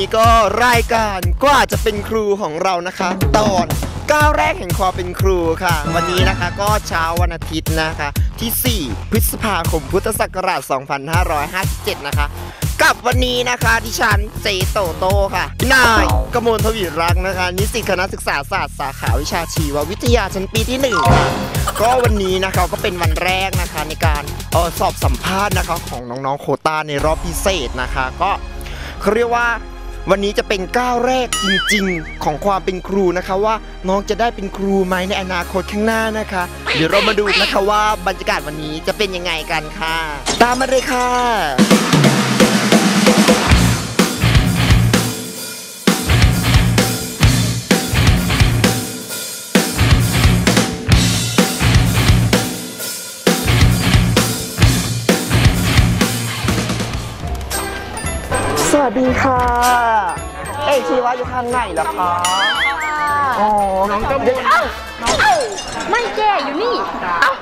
นี้ก็รายการก็อาจจะเป็นครูของเรานะคะ ตอนก้าวแรกแห่งความเป็นครูค่ะ วันนี้นะคะก็เช้าวันอาทิตย์นะคะ ที่ 4 พฤษภาคมพุทธศักราช 2557 นะคะ กับวันนี้นะคะดิฉันเจโตโตค่ะ นายกมลทวีรักนะคะ นิสิตคณะศึกษาศาสตร์สาขาวิชาชีววิทยาชั้นปีที่หนึ่งค่ะ ก็วันนี้นะคะก็เป็นวันแรกนะคะในการออสอบสัมภาษณ์นะคะของน้องๆโคต้าในรอบพิเศษนะคะ ก็เขาเรียกว่า วันนี้จะเป็นก้าวแรกจริงๆ ของความเป็นครูนะคะว่าน้องจะได้เป็นครูไหมในอนาคตข้างหน้านะคะ เดี๋ยวเรามาดูนะคะว่าบรรยากาศวันนี้จะเป็นยังไงกันค่ะ ตามมาเลยค่ะ วัสดีค่ะ เอกชีวะอยู่ข้างไหนเหรอคะอ๋อน้องกำลังเอ้าไม่แก่อยู่นี่ เอ้า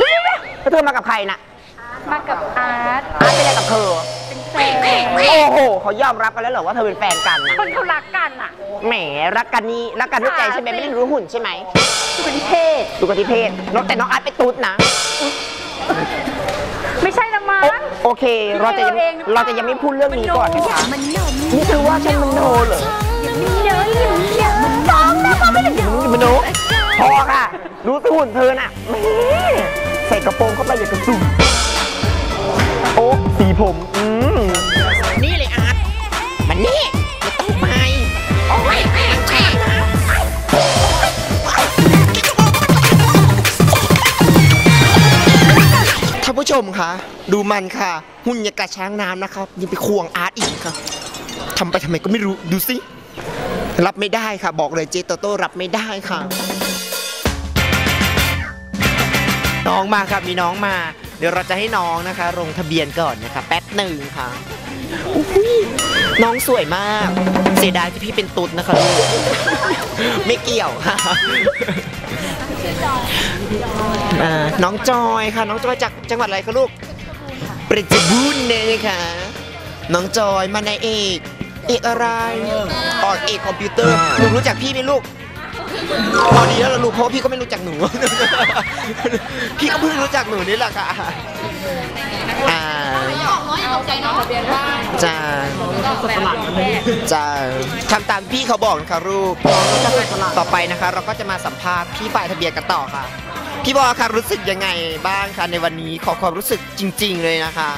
นี่นะแล้วเธอมากับใครน่ะ มากับอาร์ตอาร์ตเป็นอะไรกับเธอ เป็นแฟนโอ้โหเขายอมรับกันแล้วเหรอว่าเธอเป็นแฟนกันนะคนเขารักกันอะ แหมรักกันนี่รักกันด้วยใจใช่ไหมไม่ได้รู้หุ่นใช่ไหมเป็นเพศดูกันที่เพศน้องแต่น้องอาร์ตเป็นตุ๊ดนะไม่ใช่ละมั้ โองโอเค เราจะยังคิดเองหรือเปล่าเราจะยังไม่พูดเรื่องนี้ก่อนนะคะมันโนนี่คือว่าฉันมันโนเหรอมันเยอะอย่างเยอะฟ้องได้ฟ้องไม่ได้มึงมโนพอค่ะ รู้สึกหุ่นเธอน่ะแหมใส่กระโปรงเข้าไปอย่างกระสุนโอ้สีผม ผู้ชมคะ ดูมันค่ะ หุ่นยากระช้างน้ำนะครับยังไปควงอาร์ตอีกค่ะทำไปทำไมก็ไม่รู้ดูสิ รับไม่ได้ค่ะ บอกเลยเจโตโต้รับไม่ได้ค่ะ น้องมาครับมีน้องมา เดี๋ยวเราจะให้น้องนะคะลงทะเบียนก่อนนะคะ แป๊บหนึ่งค่ะน้องสวยมาก เสียดายที่พี่เป็นตุ๊ดนะคะลูกไม่เกี่ยวค่ะ อ่าน้องจอยค่ะ น้องจอยจากจังหวัดอะไรคะลูกประจบูรณ์เลยนะคะน้องจอยมาในเอกเอกอะไรออกเอกคอมพิวเตอร์หนูรู้จักพี่ไหมลูกพอดีแล้วล่ะลูกเพราะว่าพี่ก็ไม่รู้จักหนู พี่ก็เพิ่งรู้จักหนูนี่แหละค่ะอ่าจ้าจ้าทำตามพี่เขาบอกนะคะลูกต่อไปนะคะ เราก็จะมาสัมภาษณ์พี่ฝ่ายทะเบียนกันต่อค่ะ พี่บอค่ะรู้สึกยังไงบ้างคะในวันนี้ขอความรู้สึกจริง ๆ เลยนะคะ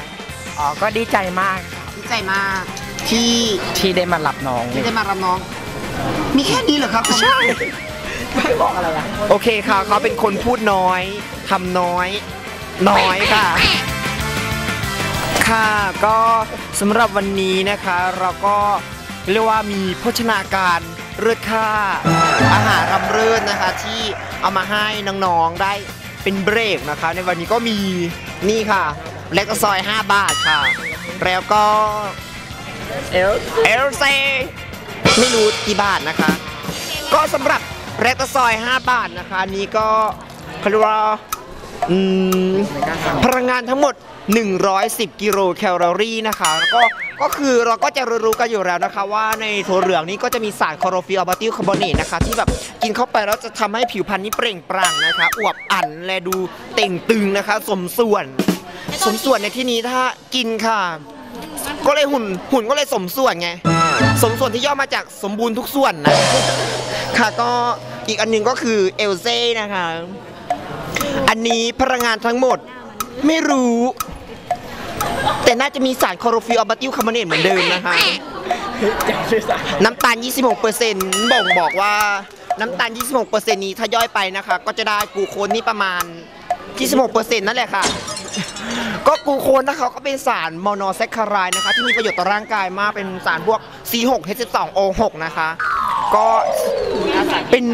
อ๋อก็ดีใจมากครับดีใจมากที่ที่ได้มารับน้องที่ได้มารับน้อง มีแค่นี้เหรอครับใช่ไม่บอกอะไรอะโอเคค่ะเขาเป็นคนพูดน้อยทำน้อย น้อยค่ะ ค่ะก็ สำหรับวันนี้นะคะ เราก็เรียกว่ามีโภชนาการเลือดค่า อาหารรำเริศนะคะ ที่เอามาให้น้องๆได้เป็นเบรกนะคะ ในวันนี้ก็มีนี่ค่ะ เล็กซอย 5 บาทค่ะ แล้วก็เอลเอลเซไม่รู้กี่บาทนะคะ ก็สำหรับแรกตะซอย 5 บาทนะคะนี้ก็เขารียกว่า อืมพลังงานทั้งหมด 110 กิโลแคลอรี่นะคะ แล้วก็ก็คือเราก็จะรู้ๆกันอยู่แล้วนะคะ ว่าในถั่วเหลืองนี้ก็จะมีสารคลอโรฟิลอัลบาติลคาร์บอเนตนะคะ ที่แบบกินเข้าไปแล้วจะทำให้ผิวพรรณนี้เปล่งปลั่งนะคะอวบอันและดูเต่งตึงนะคะ สมส่วน สมส่วนในที่นี้ถ้ากินค่ะ ก็เลยหุ่นหุ่นก็เลยสมส่วนไง สมส่วนที่ย่อมาจากสมบูรณ์ทุกส่วนนะค่ะก็อีกอันหนึงก็คือเอลเซ่นะคะ อันนี้พลังงานทั้งหมด ไม่รู้ แต่น่าจะมีสารคลอโรฟิลอัลบาติลคาร์บอเนตเหมือนเดิมนะคะ น้ำตาล 26%บ่งบอกว่าน้ำตาล 26%นี้ถ้าย่อยไปนะคะ ก็จะได้กลูโคนนี่ประมาณ 26%นั่นแหละค่ะ ก็กลูโคนนะคะก็เป็นสารมโนแซคคารายนะคะ ที่มีประโยชน์ต่อร่างกายมากเป็นสารพวก C6H12O6 นะคะ ก็เป็น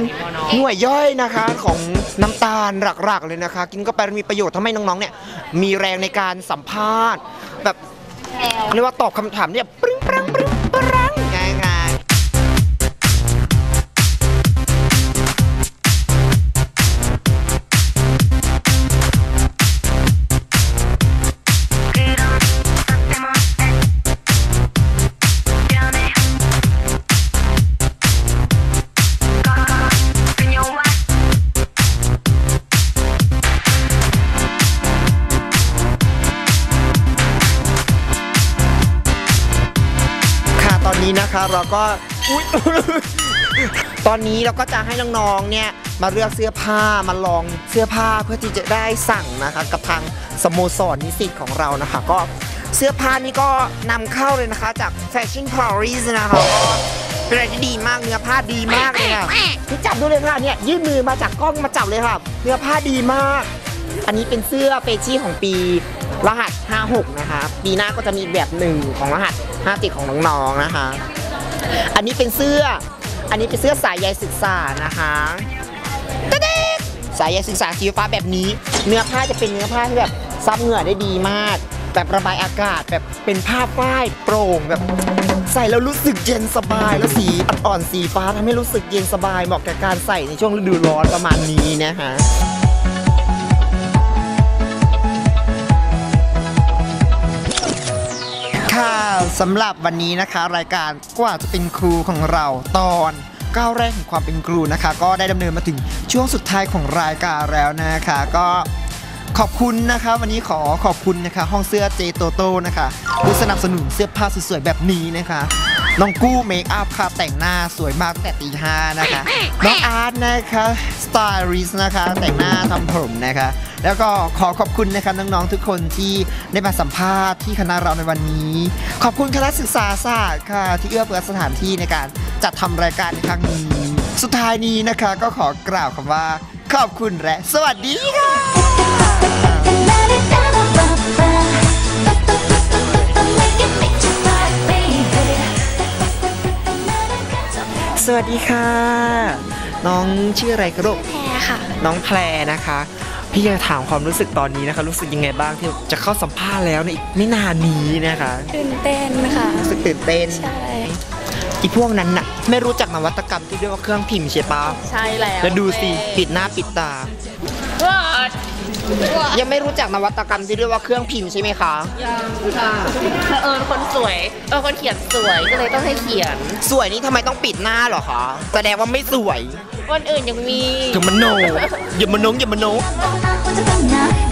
หน่วยย่อยนะคะของน้ำตาลหลักๆเลยนะคะ กินก็ไปมีประโยชน์ทำให้น้องๆเนี่ยมีแรงในการสัมภาษณ์ แบบเรียกว่าตอบคำถามเนี่ยปริ้งปรังปริ้งปรัง นี่นะคะเราก็อุ๊ย ตอนนี้เราก็จะให้น้องๆ เนี่ยมาเลือกเสื้อผ้ามาลองเสื้อผ้าเพื่อที่จะได้สั่งนะคะกับทางสโมสรนิสิตของเรานะคะ ก็เสื้อผ้านี่ก็นำเข้าเลยนะคะ จาก Fashion Paris นะคะก็เป็นอะไรที่ดีมากเนื้อผ้าดีมากเลยค่ะพี่จับดูเลยค่ะเนี่ยยื่นมือมาจากกล้องมาจับเลยค่ะ เนื้อผ้าดีมาก อันนี้เป็นเสื้อเฟชี่ของปี รหัส 56 นะคะ ปีหน้าก็จะมีแบบหนึ่งของรหัส50ของน้องๆนะคะ อันนี้เป็นเสื้อ อันนี้เป็นเสื้อสายใยศึกษานะคะตะเด็กสายใยศึกษาสีฟ้าแบบนี้ เนื้อผ้าจะเป็นเนื้อผ้าที่แบบซับเหงื่อได้ดีมาก แบบระบายอากาศแบบเป็นผ้าฝ้ายโปร่งแบบใส่แล้วรู้สึกเย็นสบายแล้วสีอ่อนๆสีฟ้าทำให้รู้สึกเย็นสบายเหมาะกับการใส่ในช่วงฤดูร้อนประมาณนี้นะคะ ค่ะสำหรับวันนี้นะคะ รายการกว่าจะเป็นครูของเราตอนก้าวแรกของความเป็นครูนะคะ ก็ได้ดำเนินมาถึงช่วงสุดท้ายของรายการแล้วนะคะ ก็ขอบคุณนะคะ วันนี้ขอขอบคุณนะคะ ห้องเสื้อเจโตโต้นะคะผู้สนับสนุนเสื้อผ้าสวยๆแบบนี้นะคะ น้องกู้เมคอัพค่ะแต่งหน้าสวยมากตั้งแต่ตีห้านะคะ น้องอาร์ตนะคะสไตลิสต์นะคะ แต่งหน้าทำผมนะคะ แล้วก็ขอขอบคุณนะคะน้องๆทุกคนที่ได้มาสัมภาษณ์ที่คณะเราในวันนี้ ขอบคุณคณะศึกษาศาสตร์ค่ะ ที่เอื้อเฟื้อสถานที่ในการจัดทำรายการในครั้งนี้ สุดท้ายนี้นะคะก็ขอกล่าวคำว่า ขอบคุณและสวัสดีค่ะ สวัสดีค่ะ น้องชื่ออะไรกระโดกแพรค่ะ น้องแพรนะคะ พี่จะถามความรู้สึกตอนนี้นะคะ รู้สึกยังไงบ้างที่จะเข้าสัมภาษณ์แล้วในอีกไม่นานนี้นะคะ ตื่นเต้นค่ะ รู้สึกตื่นเต้น ใช่ อีพวกนั้นน่ะ ไม่รู้จักนวัตกรรมที่เรียกว่าเครื่องพิมพ์ใช่ปะใช่แล้วแล้วดูสิปิดหน้าปิดตา ยังไม่รู้จักนวัตกรรมที่เรียกว่าเครื่องพิมพ์ใช่ไหมคะยังค่ะเออคนสวยเออคนเขียนสวยก็เลยต้องให้เขียน สวยนี่ทำไมต้องปิดหน้าเหรอคะแสดงว่าไม่สวยวันอื่นยังมีอย่ามโนอย่ามโนอย่ามโน Wanna, wanna, wanna,